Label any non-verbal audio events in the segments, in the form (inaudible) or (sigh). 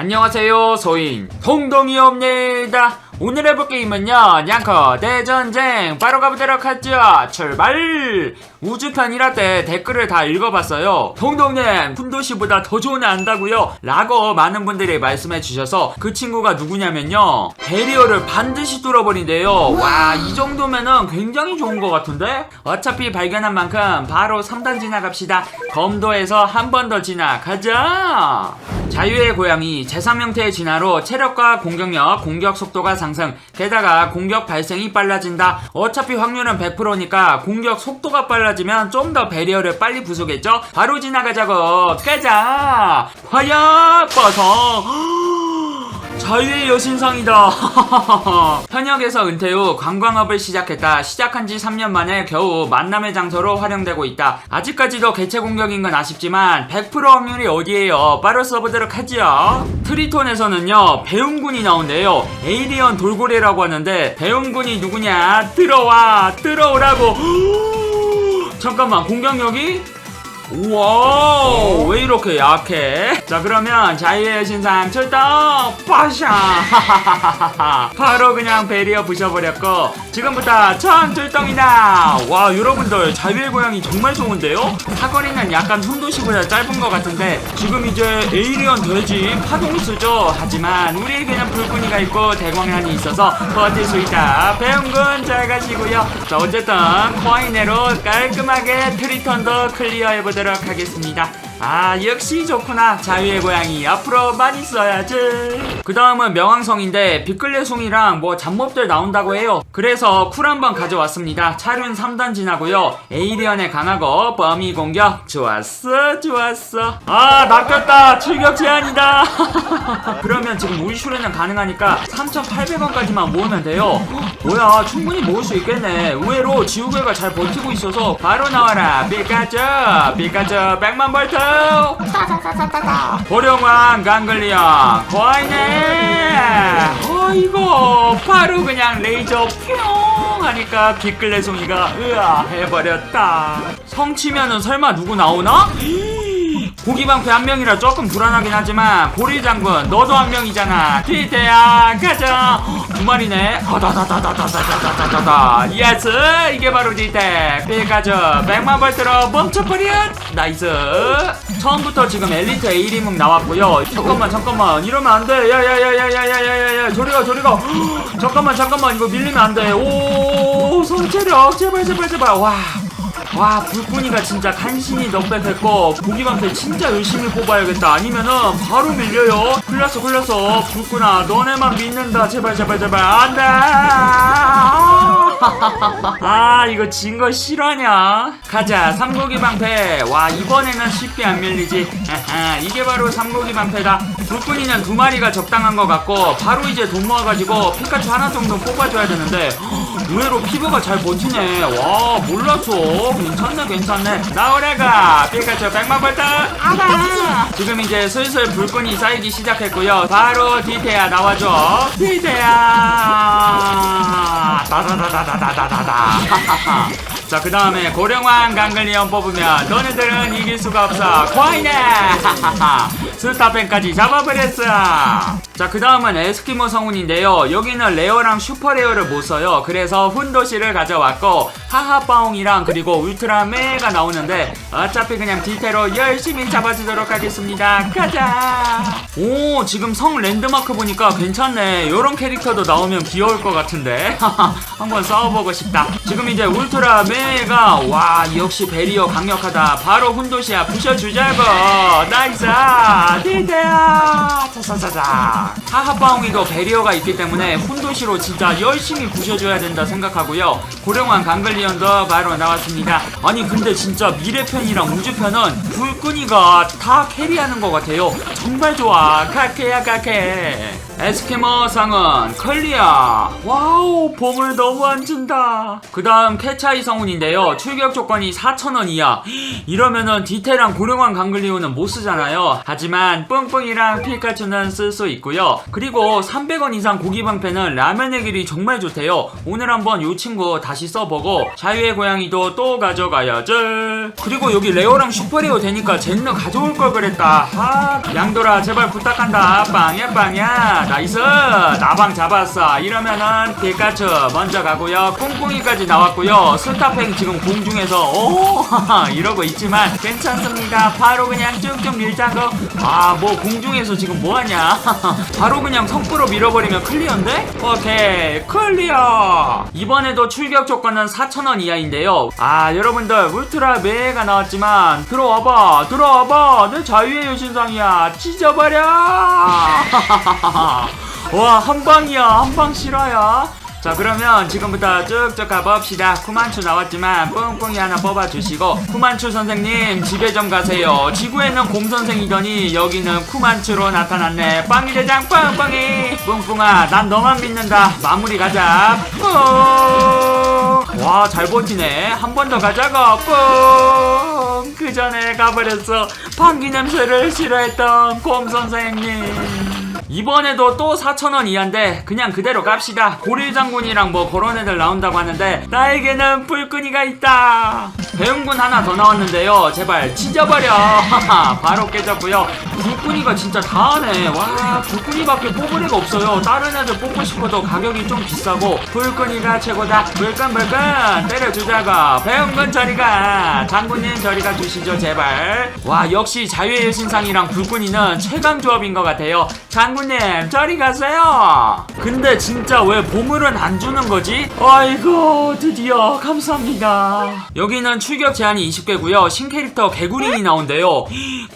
안녕하세요. 소인 동동이옵니다. 오늘 해볼 게임은요. 냥커 대전쟁 바로 가보도록 하죠. 출발 우주편이라 때 댓글을 다 읽어봤어요. 동동님 훈도시보다 더 좋은 애 안다고요? 라고 많은 분들이 말씀해 주셔서 그 친구가 누구냐면요. 베리어를 반드시 뚫어버린대요. 와. 이 정도면은 굉장히 좋은 것 같은데? 어차피 발견한 만큼 바로 3단 지나갑시다. 검도에서 한 번 더 지나가자. 자유의 고양이 제3형태의 진화로 체력과 공격력, 공격 속도가 상승. 게다가 공격 발생이 빨라진다. 어차피 확률은 100%니까 공격 속도가 빨라 지면 좀 더 배리어를 빨리 부수겠죠? 바로 지나가자고 가자 화야 버섯 자유의 여신상이다. (laughs) 현역에서 은퇴 후 관광업을 시작했다. 시작한 지 3년 만에 겨우 만남의 장소로 활용되고 있다. 아직까지도 개체 공격인 건 아쉽지만 100% 확률이 어디에요? 바로 써보도록 하죠. 트리톤에서는요 배움군이 나온대요. 에이리언 돌고래라고 하는데 배움군이 누구냐? 들어와 들어오라고. (gasps) 잠깐만 공격력이 우와 왜 이렇게 약해? 자 그러면 자유의 신상 출동 빠샤. (laughs) 바로 그냥 베리어 부셔버렸고 지금부터 천 출동이다. 와 여러분들 자유의 고양이 정말 좋은데요? 사거리는 약간 훈도시보다 짧은 것 같은데 지금 이제 에이리언 돼지 파동 쓰죠? 하지만 우리에게는 불끈이가 있고 대광란이 있어서 버틸 수 있다. 배움군 잘 가시고요. 자 어쨌든 코아이네로 깔끔하게 트리턴도 클리어해보 도록 하겠습니다 아 역시 좋구나. 자유의 고양이 앞으로 많이 써야지. 그 다음은 명왕성인데 비클레송이랑 뭐 잡몹들 나온다고 해요. 그래서 쿨 한번 가져왔습니다. 차륜 3단 지나고요. 에이리언에 강하고 범위 공격. 좋았어 좋았어. 아 낚였다. 출격 제한이다. (laughs) 그러면 지금 우이슈레는 가능하니까 3,800원까지만 모으면 돼요. 뭐야 충분히 모을 수 있겠네. 의외로 지우개가 잘 버티고 있어서 바로 나와라. 피카츄 피카츄 100만 볼트 고령왕 강글리아 과이네. 어 이거 바로 그냥 레이저 뿅 하니까 빛글레송이가 으아 해버렸다. 성치면은 설마 누구 나오나? 고기방패 한 명이라 조금 불안하긴 하지만 고리 장군 너도 한 명이잖아 기태야 가자 두 마리네 아다다다다다다다다다다 예스 이게 바로 디테 피카츄 100만 볼트로 멈춰버려 나이스 처음부터 지금 엘리트 에이리묵 나왔고요 잠깐만 잠깐만 이러면 안돼 야야야야야야야야야 저리가 저리가 잠깐만 잠깐만 이거 밀리면 안돼 오 손체력 제발 제발 제발 와 와 불꾼이가 진짜 간신히 넉백했고 고기방패 진짜 열심히 뽑아야겠다. 아니면은 바로 밀려요. 흘렸어 흘렸어 불꾼아 너네만 믿는다. 제발 제발 제발. 안돼! 아! 이거 진거 실화냐? 가자 삼고기 방패. 와 이번에는 쉽게 안 밀리지. 아하, 이게 바로 삼고기 방패다. 불꾼이는 두 마리가 적당한 것 같고 바로 이제 돈 모아가지고 피카츄 하나 정도 뽑아줘야 되는데 의외로 피부가 잘 버티네. 와 몰랐어. 괜찮네 괜찮네. 나오래가. 피카츄 백만 볼트 아가 지금 이제 슬슬 불끈이 쌓이기 시작했고요. 바로 디테야 나와줘. 디테야. 다다다다다다다다 자, 그 다음에 고령왕 강글리온 뽑으면 너네들은 이길 수가 없어. 과이네! 스타펜까지 잡아버렸어! 자, 그 다음은 에스키모 성운인데요. 여기는 레어랑 슈퍼레어를 못 써요. 그래서 훈도시를 가져왔고, 하하빠옹이랑 그리고 울트라메가 나오는데, 어차피 그냥 디테로 열심히 잡아주도록 하겠습니다. 가자! 오, 지금 성 랜드마크 보니까 괜찮네. 요런 캐릭터도 나오면 귀여울 것 같은데. (laughs) 한번 싸워보고 싶다. 지금 이제 울트라메 가, 와, 역시 베리어 강력하다. 바로 훈도시야. 부셔주자고. 나이스! 디테야! 자자자자. 하하빠옹이도 베리어가 있기 때문에 훈도시로 진짜 열심히 부셔줘야 된다 생각하고요. 고령왕 강글리언도 바로 나왔습니다. 아니, 근데 진짜 미래편이랑 우주편은 불끈이가 다 캐리하는 것 같아요. 정말 좋아. 카케야, 카케. 에스키모 상은 클리어 와우 보물 너무 안 준다 그 다음 캐차이 성 운인데요. 출격 조건이 4,000원 이하. 이러면은 디테랑 고령한 강글리오는 못 쓰잖아요. 하지만 뿡뿡이랑 피카츄는 쓸 수 있고요. 그리고 300원 이상 고기 방패는 라면의 길이 정말 좋대요. 오늘 한번 요 친구 다시 써보고 자유의 고양이도 또 가져가야죠. 그리고 여기 레오랑 슈퍼레오 되니까 젠너 가져올 걸 그랬다. 아 양돌아 제발 부탁한다. 빵야 빵야. 나이스. 나방 잡았어. 이러면은 피카츄 먼저 가고요. 뿡뿡이까지 나왔고요. 스타 팽 지금 공중에서 오! (laughs) 이러고 있지만 괜찮습니다. 바로 그냥 쭉쭉 밀자고 아뭐 공중에서 지금 뭐하냐? (laughs) 바로 그냥 성부로 밀어버리면 클리어인데? 오케이 클리어! 이번에도 출격 조건은 4,000원 이하인데요. 아 여러분들 울트라 매가 나왔지만 들어와봐 들어와봐! 내 자유의 여신상이야. 찢어버려! (laughs) 와 한방이야. 한방 실화야 자 그러면 지금부터 쭉쭉 가봅시다. 쿠만추 나왔지만 뿡뿡이 하나 뽑아주시고 쿠만추 선생님 집에 좀 가세요. 지구에는 곰 선생이더니 여기는 쿠만추로 나타났네. 빵이 대장 뿡뿡이. 뿡뿡아 난 너만 믿는다. 마무리 가자. 뿡와잘 버티네. 한 번 더 가자고. 뿡그 전에 가버렸어. 방귀 냄새를 싫어했던 곰 선생님 이번에도 또 4,000원 이하인데 그냥 그대로 갑시다. 고릴 장군이랑 뭐 그런 애들 나온다고 하는데 나에게는 불끈이가 있다. 배웅군 하나 더 나왔는데요. 제발 찢어버려. (laughs) 바로 깨졌고요 불끈이가 진짜 다 하네. 와 불끈이밖에 뽑을 애가 없어요. 다른 애들 뽑고 싶어도 가격이 좀 비싸고 불끈이가 최고다. 불끈 때려주자고. 배웅군 저리가. 장군님 저리가 주시죠 제발. 와 역시 자유의 여신상이랑 불끈이는 최강 조합인 것 같아요. 장군님 저리 가세요. 근데 진짜 왜 보물은 안 주는 거지? 아이고 드디어. 감사합니다. 여기는 출격 제한이 20개고요. 신캐릭터 개구링이 나온대요.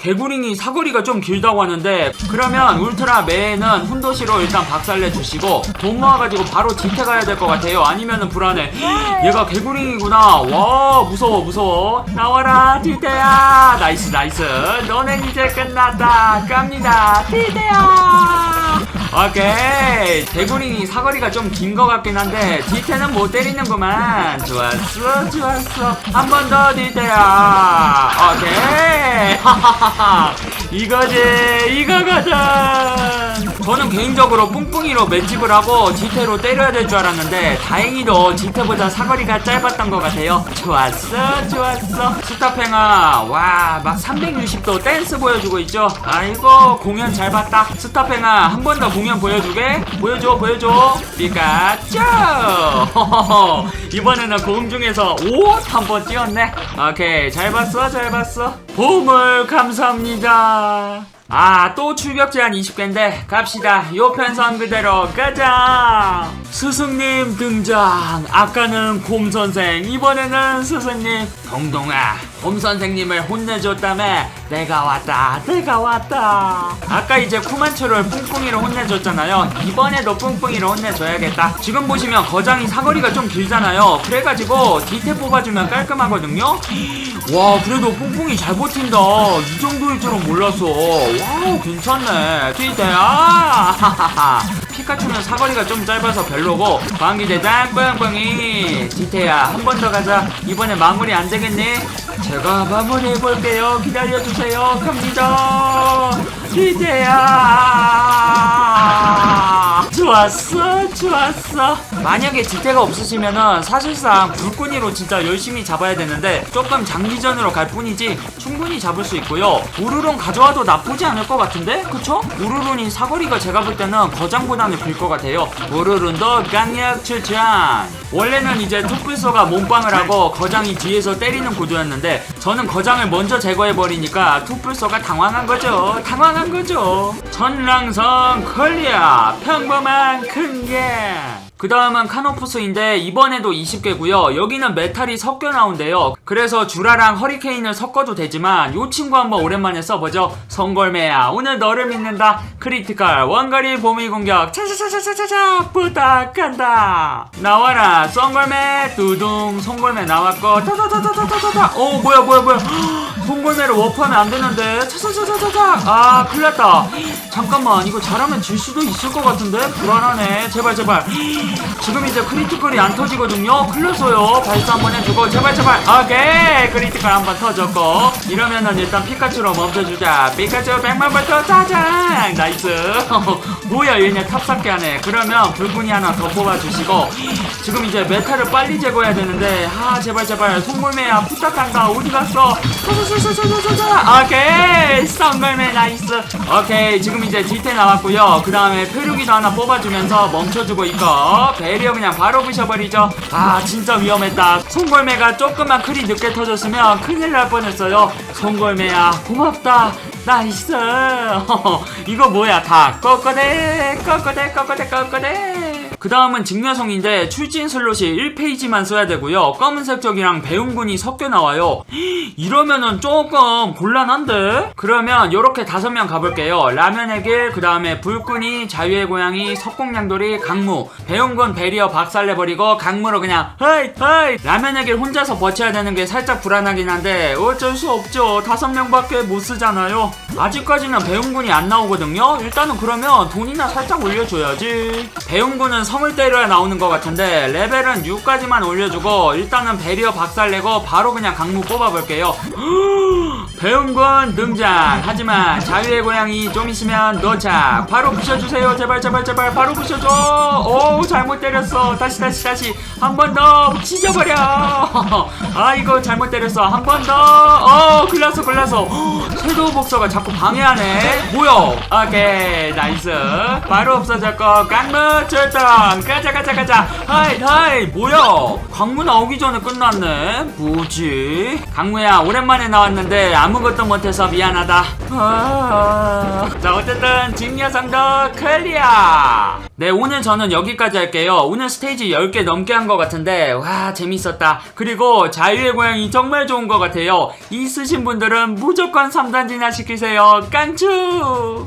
개구링이 사거리가 좀 길다고 하는데 그러면 울트라 매는 훈도시로 일단 박살내 주시고 돈 모아가지고 바로 디테 가야 될 것 같아요. 아니면은 불안해. (gasps) 얘가 개구링이구나. 와 무서워 무서워. 나와라 디테야. 나이스 나이스. 너넨 이제 끝났다. 갑니다. 디테야. 오케이. 개구링이 사거리가 좀 긴 것 같긴 한데 디테는 못 때리는구만. 좋았어 좋았어. 한 번더 디테야. 오케이 (laughs) 이거지 이거거든 저는 개인적으로 뿡뿡이로 맷집을 하고 디테로 때려야 될 줄 알았는데 다행히도 디테보다 사거리가 짧았던 것 같아요. 좋았어 좋았어. 스타팽아 와 막 360도 댄스 보여주고 있죠? 아이고 공연 잘 봤다. 스타팽아 한 번 더 공연 보여주게? 보여줘 보여줘. 피카츄 이번에는 공중에서 옷 한 번 띄웠네. 오케이 잘 봤어 잘 봤어. 보물 감사합니다 아, 또 출격 제한 20개인데 갑시다. 요 편선 그대로 가자. 스승님 등장. 아까는 곰 선생, 이번에는 스승님. 동동아, 곰 선생님을 혼내줬다며. 내가 왔다. 내가 왔다. 아까 이제 쿠만초를 뿡뿡이로 혼내줬잖아요. 이번에도 뿡뿡이로 혼내줘야겠다. 지금 보시면 거장이 사거리가 좀 길잖아요. 그래가지고 디테 뽑아주면 깔끔하거든요. 와, 그래도 뿡뿡이 잘 버틴다. 이 정도일 줄은 몰랐어. 와우 괜찮네 하하하 (laughs) 피카츄는 사거리가 좀 짧아서 별로고 방귀대장 뻥뻥이. 티테야 한 번 더 가자. 이번에 마무리 안 되겠니? 제가 마무리 해 볼게요. 기다려주세요. 갑니다. 티테야. 좋았어 좋았어. 만약에 디테가 없으시면은 사실상 불꾼이로 진짜 열심히 잡아야 되는데 조금 장기전으로 갈 뿐이지 충분히 잡을 수 있고요. 우르론 가져와도 나쁘지 않을 것 같은데? 그쵸? 우르론이 사거리가 제가 볼 때는 거장보다는 길것 같아요. 우르론도 강력 추천. 원래는 이제 투플소가 몸빵을 하고 거장이 뒤에서 때리는 구도였는데 저는 거장을 먼저 제거해버리니까 투플소가 당황한 거죠. 당황한 거죠. 전랑성 컬리아 평범한 큰 게 그 다음은 카노푸스인데 이번에도 20개고요 여기는 메탈이 섞여 나온대요 그래서 주라랑 허리케인을 섞어도 되지만 요 친구 한번 오랜만에 써보죠. 송골매야 오늘 너를 믿는다. 크리티컬 원거리 보미 공격 차차차차차차 부탁한다. 나와라 송골매 두둥 송골매 나왔고 타타타타타타타. 오 뭐야 뭐야 뭐야. 송골매를 워프하면 안 되는데 차차차차차차. 아 큰일 났다. 잠깐만 이거 잘하면 질 수도 있을 것 같은데 불안하네. 제발 제발. 지금 이제 크리티컬이 안 터지거든요. 클렸어요. 발사 한번 해주고 제발 제발. 오케이 크리티컬 한번 터졌고 이러면은 일단 피카츄로 멈춰주자. 피카츄 백만부터 짜잔. 나이스. (laughs) 뭐야 얘네 탑삭게 하네. 그러면 불군이 하나 더 뽑아주시고 지금 이제 메탈을 빨리 제거해야 되는데 아 제발 제발 송골매야 부탁한다 어디 갔어? 오케이 송골매 나이스. 오케이 지금 이제 디테 나왔고요. 그 다음에 페루기도 하나 뽑아주면서 멈춰주고 있고 베리어 그냥 바로 부셔버리죠. 아 진짜 위험했다. 송골매가 조금만 크리 늦게 터졌으면 큰일 날 뻔했어요. 송골매야 고맙다. 나이스. (laughs) 이거 뭐야 다 꺾어대 꺾어대 꺾어대 꺾어대. 그 다음은 직녀성인데 출진 슬롯이 1페이지만 써야 되고요. 검은색 적이랑 배웅군이 섞여 나와요. 이러면은 조금 곤란한데? 그러면 요렇게 다섯 명 가볼게요. 라면의 길, 그 다음에 불꾼이, 자유의 고양이, 석공냥돌이, 강무, 배웅군, 베리어 박살내버리고 강무로 그냥 헤이 헤이 라면의 길 혼자서 버텨야 되는 게 살짝 불안하긴 한데 어쩔 수 없죠. 다섯 명밖에 못 쓰잖아요. 아직까지는 배웅군이 안 나오거든요. 일단은 그러면 돈이나 살짝 올려줘야지. 배웅군은 성을 때려야 나오는 것 같은데 레벨은 6까지만 올려주고 일단은 베리어 박살내고 바로 그냥 강무 뽑아볼게요. (gasps) 배웅군 등장. 하지만 자유의 고양이 좀 있으면 도착. 바로 부셔주세요. 제발 제발 제발 바로 부셔줘. 오 잘못 때렸어. 다시 다시 다시 한 번더 찢어버려. (laughs) 아 이거 잘못 때렸어. 한 번 더. 어 글라서 글라서. (gasps) 섀도우 복서가 자꾸 방해하네. 뭐야? 오케이 나이스. 바로 없어졌고 강무 출동. 가자 가자 가자. 하이 하이 뭐야? 강무 나오기 전에 끝났네. 뭐지? 강무야 오랜만에 나왔는데 아무것도 못해서 미안하다. 아... 자 어쨌든 직녀상도 클리어. 네 오늘 저는 여기까지 할게요. 오늘 스테이지 10개 넘게 한 것 같은데 와 재밌었다. 그리고 자유의 고양이 정말 좋은 것 같아요. 있으신 분들은 무조건 3단지나 시키세요. 깡추.